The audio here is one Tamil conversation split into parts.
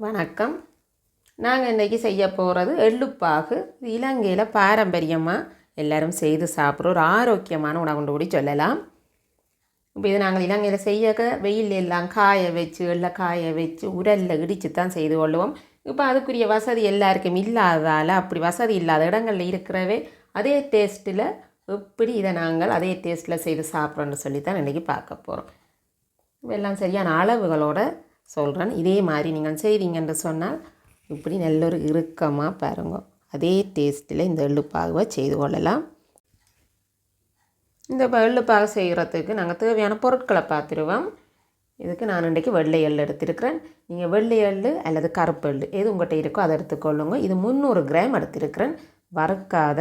வணக்கம். நாங்கள் இன்றைக்கி செய்ய போகிறது எள்ளுப்பாகு. இது இலங்கையில் பாரம்பரியமாக எல்லோரும் செய்து சாப்பிட்ற ஒரு ஆரோக்கியமான உணவுண்டு கூடி சொல்லலாம். இப்போ இது நாங்கள் இலங்கையில் செய்யக்க வெயில் எல்லாம் காய வச்சு எள்ள காய வச்சு உரலில் இடித்து தான் செய்து கொள்ளுவோம். இப்போ அதுக்குரிய வசதி எல்லாருக்கும் இல்லாததால் அப்படி வசதி இல்லாத இடங்களில் இருக்கிறவே அதே டேஸ்ட்டில் எப்படி இதை நாங்கள் அதே டேஸ்ட்டில் செய்து சாப்பிட்றோன்னு சொல்லி தான் இன்றைக்கி பார்க்க போகிறோம் எல்லாம் சரியான அளவுகளோட சொல்கிறேன் இதே மாதிரி நீங்கள் செய்தீங்கன்னு சொன்னால் இப்படி நல்ல ஒரு இறுக்கமாக பாருங்க. அதே டேஸ்ட்டில் இந்த எள்ளுப்பாகுவை செய்து கொள்ளலாம். இந்த எள்ளுப்பாகு செய்கிறதுக்கு நாங்கள் தேவையான பொருட்களை பார்த்துருவோம். இதுக்கு நான் இன்றைக்கு வெள்ளை எள் எடுத்திருக்கிறேன். நீங்கள் வெள்ளை எள் அல்லது கருப்பு எள் எது உங்கள்கிட்ட இருக்கோ அதை எடுத்துக்கொள்ளுங்க. இது முந்நூறு கிராம் எடுத்திருக்கிறேன். வறுக்காத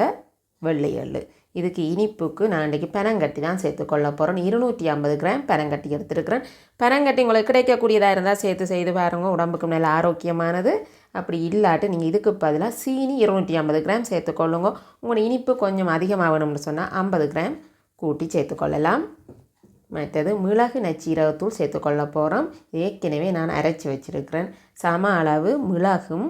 வெள்ளை எள் இதுக்கு இனிப்புக்கு நான் இன்றைக்கி பனங்கட்டி தான் சேர்த்துக்கொள்ள போகிறேன் இருநூற்றி ஐம்பது கிராம் பெனங்கட்டி எடுத்துருக்கிறேன். பனங்கட்டி உங்களுக்கு கிடைக்கக்கூடியதாக இருந்தால் சேர்த்து செய்து பாருங்க. உடம்புக்கு நல்ல ஆரோக்கியமானது. அப்படி இல்லாட்டு நீங்கள் இதுக்கு பதிலாக சீனி இருநூற்றி ஐம்பது கிராம் சேர்த்துக்கொள்ளுங்க உங்களோட இனிப்பு கொஞ்சம் அதிகமாக வேணும்னு சொன்னால் ஐம்பது கிராம் கூட்டி சேர்த்துக்கொள்ளலாம் மற்றது மிளகு நச்சீரகத்தூள் சேர்த்துக்கொள்ள போகிறோம் ஏற்கனவே நான் அரைச்சி வச்சுருக்கிறேன். சம அளவு மிளகும்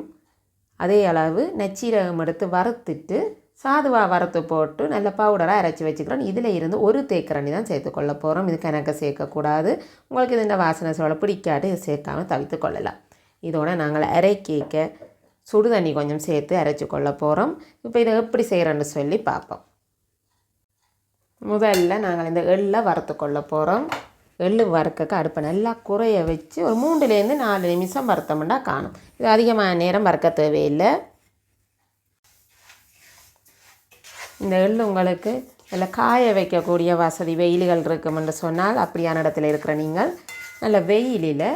அதே அளவு நச்சீரகம் எடுத்து வறுத்துட்டு சாதுவா வறுத்து போட்டு நல்ல பவுடராக அரைச்சி வச்சுக்கிறோம். இதில் இருந்து ஒரு தேக்கரணி தான் சேர்த்துக்கொள்ள போகிறோம் இது கணக்க சேர்க்கக்கூடாது உங்களுக்கு இதுன்ற வாசனை சோள பிடிக்காது இது சேர்க்காமல் தவித்து கொள்ளலாம். இதோட நாங்கள் அரைக்கேக்க சுடு தண்ணி கொஞ்சம் சேர்த்து அரைச்சி கொள்ள போகிறோம் இப்போ இதை எப்படி செய்கிறோன்னு சொல்லி பார்ப்போம். முதல்ல நாங்கள் இந்த எள்ளை வறுத்து கொள்ள போகிறோம் எள்ளு வறுக்க அடுப்பை நல்லா குறைய வச்சு ஒரு மூன்றுலேருந்து நாலு நிமிஷம் வறுத்தோம்னா காணும். இது அதிகமான நேரம் வறுக்க தேவையில்லை. இந்த எள் உங்களுக்கு நல்ல காய வைக்கக்கூடிய வசதி வெயில்கள் இருக்குமென்று சொன்னால் அப்படியான இடத்துல இருக்கிற நீங்கள் நல்ல வெயிலில்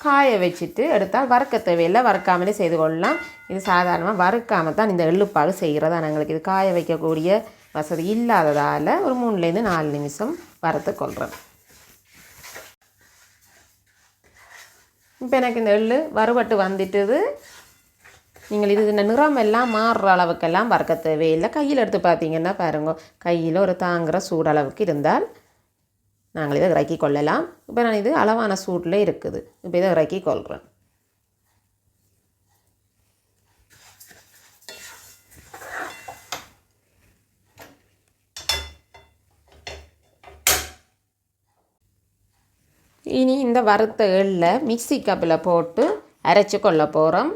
காய வச்சுட்டு எடுத்தால் வறுக்க தேவையில்லை வறுக்காமலே செய்து கொள்ளலாம். இது சாதாரணமாக வறுக்காமல் தான் இந்த எள்ளுப்பாகு செய்கிறதா எங்களுக்கு இது காய வைக்கக்கூடிய வசதி இல்லாததால் ஒரு மூணுலேருந்து நாலு நிமிஷம் வறுத்து கொள்கிறேன் இப்போ எனக்கு இந்த எள்ளு வறுபட்டு வந்துட்டுது. நீங்கள் இது இந்த நிறம் எல்லாம் மாறுற அளவுக்கெல்லாம் வறுக்க தேவையில்லை. கையில் எடுத்து பார்த்தீங்கன்னா பாருங்க கையில் ஒரு தாங்குகிற சூடளவுக்கு இருந்தால் நாங்கள் இதை இறக்கி கொள்ளலாம். இப்போ நான் இது அளவான சூட்டில் இருக்குது. இப்போ இதை இறக்கி கொள்கிறேன். இனி இந்த வறுத்த எள்ளில் மிக்சி கப்பில் போட்டு அரைச்சி கொள்ள போகிறோம்.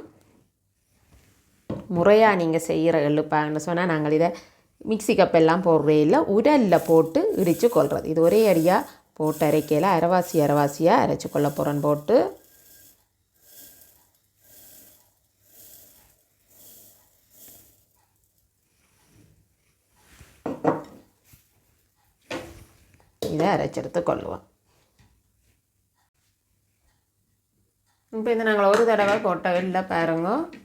முறையாக நீங்கள் செய்கிற எள்ளுப்பாங்கன்னு சொன்னால் நாங்கள் இதை மிக்சி கப்பெல்லாம் போடுறே இல்லை உடலில் போட்டு இடித்து கொள்வது இது ஒரே அடியாக போட்டு அரைக்கையில் அரைவாசி அரைவாசியாக அரைச்சி கொள்ள போகிறேன் போட்டு. இதை அரைச்செடுத்து கொள்ளுவோம். இப்போ இந்த நாங்கள் ஒரு தடவை போட்டவில்லை பாருங்கள் பாருங்க.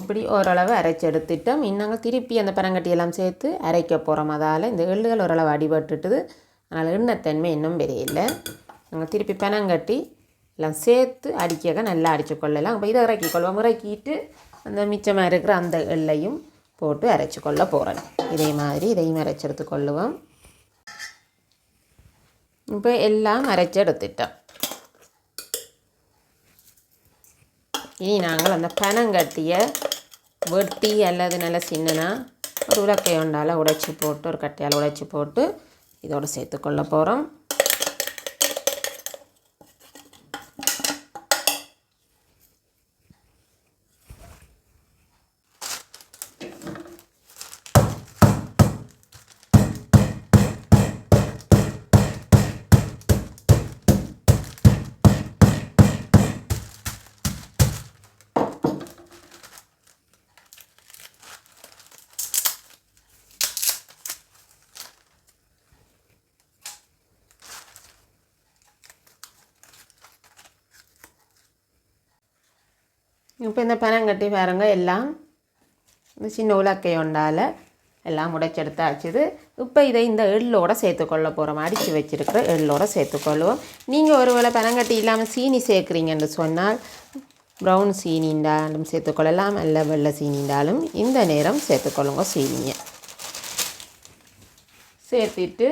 இப்படி ஓரளவு அரைச்சி எடுத்துட்டோம். இன்னங்க திருப்பி அந்த பனங்கட்டியெல்லாம் சேர்த்து அரைக்க போகிறோம் அதால் இந்த எள்ளுகள் ஓரளவு அடிபட்டுட்டுது. அதனால் எண்ணத்தன்மை இன்னும் பெரிய இல்லை நாங்கள் திருப்பி பனங்கட்டி எல்லாம் சேர்த்து அடிக்க நல்லா அடித்து கொள்ளலாம். இப்போ இதை இறக்கி கொள்வோம். இறக்கிட்டு அந்த மிச்சமாக இருக்கிற அந்த எள்ளையும் போட்டு அரைச்சி கொள்ள போகிறேன் இதே மாதிரி இதையும் அரைச்சி எடுத்து கொள்ளுவோம். இப்போ எல்லாம் அரைச்சி இனி நாங்கள் அந்த பனங்கட்டியை வெட்டி அல்லது நல்ல சின்னனா ஒரு உலக்கை உடைச்சி போட்டு ஒரு கட்டையால் உடைச்சி போட்டு இதோடு சேர்த்துக்கொள்ள போகிறோம் இப்போ இந்த பனங்கட்டி பாருங்க எல்லாம் இந்த சின்ன உலக்கை ஒண்டால் எல்லாம் உடைச்செடுத்தாச்சுது இப்போ இதை இந்த எள்ளோட சேர்த்துக்கொள்ள போகிறோம் அடித்து வச்சுருக்கிற எள்ளோட சேர்த்துக்கொள்வோம் நீங்கள் ஒருவேளை பனங்கட்டி இல்லாமல் சீனி சேர்க்குறீங்கன்னு சொன்னால் ப்ரௌன் சீனிண்டாலும் சேர்த்துக்கொள்ளலாம் அல்ல வெள்ளை சீனிண்டாலும் இந்த நேரம் சேர்த்துக்கொள்ளுங்க சீனியை சேர்த்துட்டு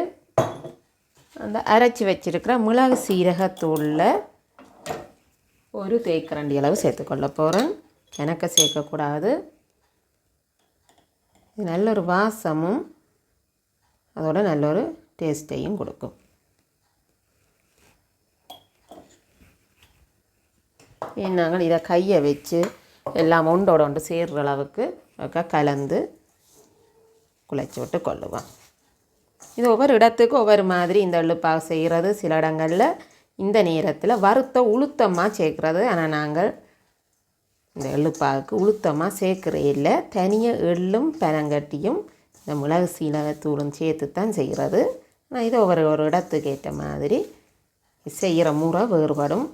அந்த அரைச்சி வச்சுருக்கிற மிளகு சீரகத்தூளில் ஒரு தேக்கரண்டி அளவு சேர்த்துக்கொள்ள போகிறேன் எனக்கு சேர்க்கக்கூடாது. இது நல்ல ஒரு வாசமும் அதோட நல்ல ஒரு டேஸ்ட்டையும் கொடுக்கும். நாங்கள் இதை கையை வச்சு எல்லாம் ஒன்றோட ஒன்று சேர்கிற அளவுக்கு கலந்து குழைச்சி விட்டு கொள்ளுவோம். இது ஒவ்வொரு இடத்துக்கு ஒவ்வொரு மாதிரி இந்த எள்ளுப்பாக செய்கிறது. சில இடங்களில் இந்த நேரத்தில் வறுத்த உளுத்தமாக சேர்க்குறது. ஆனால் நாங்கள் இந்த எள்ளுப்பாவுக்கு உளுத்தமாக சேர்க்குறே இல்லை. தனியாக எள்ளும் பனங்கட்டியும் இந்த மிளகு சீனகத்தூளும் சேர்த்து தான் செய்கிறது ஆனால் இது ஒவ்வொரு ஒரு இடத்துக்கு ஏற்ற மாதிரி செய்கிற முறை வேறுபடும்.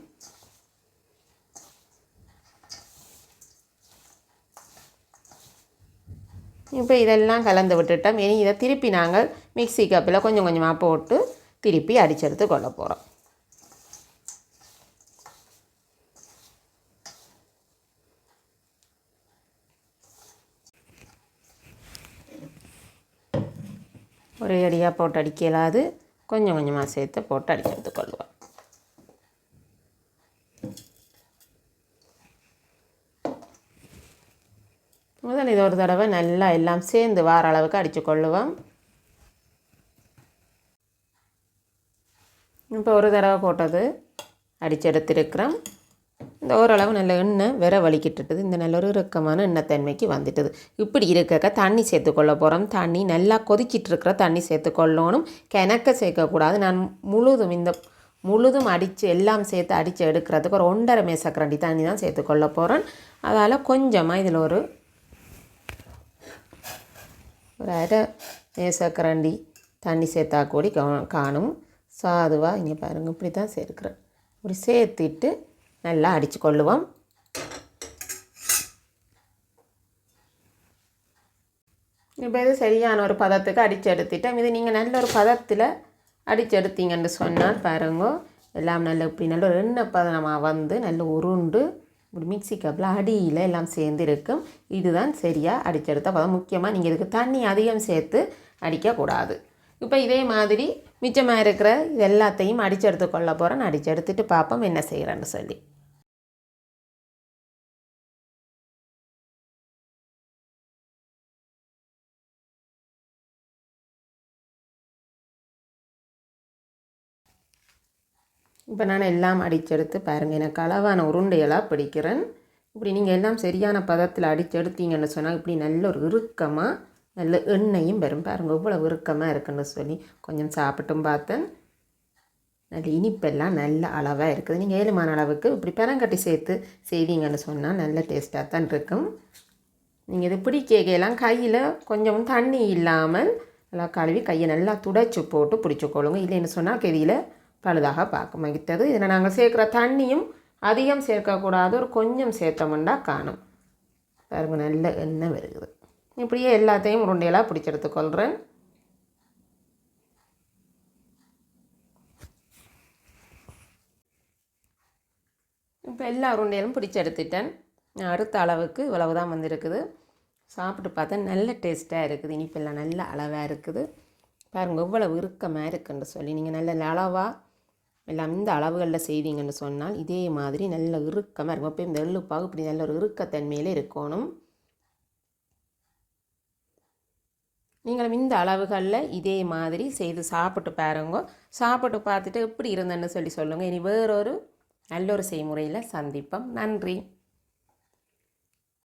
இப்போ இதெல்லாம் கலந்து விட்டுட்டோம். இனி இதை திருப்பி நாங்கள் மிக்சி கப்பில் கொஞ்சம் கொஞ்சமாக போட்டு திருப்பி அடிச்செடுத்து கொள்ள போகிறோம் ஒரே அடியாக போட்டு அடிக்கலாது கொஞ்சம் கொஞ்சமாக சேர்த்து போட்டு அடிச்சு கொள்ளுவோம் முதல் இது ஒரு தடவை நல்லா எல்லாம் சேர்ந்து வார அளவுக்கு அடித்து கொள்ளுவோம். இப்போ ஒரு தடவை போட்டது அடித்து இந்த ஓரளவு நல்ல எண்ணெய் விர வலிக்கிட்டுது இந்த நல்ல ஒரு இறுக்கமான எண்ணெய் தன்மைக்கு வந்துட்டுது. இப்படி இருக்கக்க தண்ணி சேர்த்துக்கொள்ள போகிறோம் தண்ணி நல்லா கொதிக்கிட்டு இருக்கிற தண்ணி சேர்த்துக்கொள்ளணும். கிணக்க சேர்க்கக்கூடாது. நான் முழுதும் இந்த முழுதும் அடித்து எல்லாம் சேர்த்து அடித்து எடுக்கிறதுக்கு ஒரு ஒன்றரை மேசக்கரண்டி தண்ணி தான் சேர்த்துக்கொள்ள போகிறேன் அதால் கொஞ்சமாக இதில் ஒரு ஒரு அரை மேசக்கரண்டி தண்ணி சேர்த்தா கூடி காணும். சாதுவாக இங்கே பாருங்கள் இப்படி தான் சேர்க்குறேன். இப்படி சேர்த்துட்டு நல்லா அடித்து கொள்ளுவோம். இப்போ இது சரியான ஒரு பதத்துக்கு அடித்து எடுத்துட்டோம். இது நீங்கள் நல்ல ஒரு பதத்தில் அடித்து எடுத்தீங்கன்னு சொன்னால் பாருங்க எல்லாம் நல்ல இப்படி நல்ல ஒரு எண்ணெய் பதனமாக வந்து நல்ல உருண்டு இப்படி மிக்சி கப்பில் அடியில் எல்லாம் சேர்ந்து இருக்கும். இதுதான் சரியாக அடிச்செடுத்த பதம். முக்கியமாக நீங்கள் இதுக்கு தண்ணி அதிகம் சேர்த்து அடிக்கக்கூடாது இப்போ இதே மாதிரி மிச்சமாக இருக்கிற இது எல்லாத்தையும் அடிச்செடுத்து கொள்ள போகிறேன் அடித்து எடுத்துட்டு பார்ப்போம் என்ன செய்கிறேன்னு சொல்லி. இப்போ நான் எல்லாம் அடிச்செடுத்து பாருங்கள் எனக்கு அளவான உருண்டையெல்லாம் பிடிக்கிறேன். இப்படி நீங்கள் எல்லாம் சரியான பதத்தில் அடிச்செடுத்தீங்கன்னு சொன்னால் இப்படி நல்ல ஒரு இறுக்கமாக நல்ல எண்ணெயும் வரும் பாருங்கள் இவ்வளோ இறுக்கமாக இருக்குன்னு சொல்லி கொஞ்சம் சாப்பிட்டும் பார்த்தேன். நல்ல இனிப்பெல்லாம் நல்ல அளவாக இருக்குது. நீங்கள் ஏழுமான அளவுக்கு இப்படி பெரங்கட்டி சேர்த்து செய்வீங்கன்னு சொன்னால் நல்ல டேஸ்ட்டாக தான் இருக்கும். நீங்கள் இது பிடிக்கையெல்லாம் கையில் கொஞ்சம் தண்ணி இல்லாமல் நல்லா கழுவி கையை நல்லா துடைச்சி போட்டு பிடிச்சிக்கொள்ளுங்க. இல்லைன்னு சொன்னால் கெதியில் பழுதாக பார்க்க மகித்தது இதில் நாங்கள் சேர்க்குற தண்ணியும் அதிகம் சேர்க்கக்கூடாது ஒரு கொஞ்சம் சேர்த்தோம்னா காணும் பாருங்க நல்ல எண்ணெய் வருகுது இப்படியே எல்லாத்தையும் உருண்டையெல்லாம் பிடிச்செடுத்துக்கொள்கிறேன் இப்போ எல்லா உருண்டையிலும் பிடிச்சி எடுத்துட்டேன் நான் அடுத்த அளவுக்கு இவ்வளவு தான் வந்திருக்குது சாப்பிட்டு பார்த்தா நல்ல டேஸ்ட்டாக இருக்குது இனிப்பெல்லாம் நல்ல அளவாக இருக்குது பாருங்கள் இவ்வளவு இறுக்கமாக இருக்குன்னு சொல்லி நீங்கள் நல்ல அளவாக எல்லாம் இந்த அளவுகளில் செய்தீங்கன்னு சொன்னால் இதே மாதிரி நல்ல இறுக்கமாக இருக்கும். அப்போ இந்த எள்ளுப்பாகு இப்படி நல்ல ஒரு இறுக்கத்தன்மையில் இருக்கணும். நீங்களும் இந்த அளவுகளில் இதே மாதிரி செய்து சாப்பிட்டு பாருங்க. சாப்பிட்டு பார்த்துட்டு எப்படி இருந்தேன்னு சொல்லி சொல்லுங்கள் இனி வேறொரு நல்ல ஒரு செய்முறையில் சந்திப்போம். நன்றி.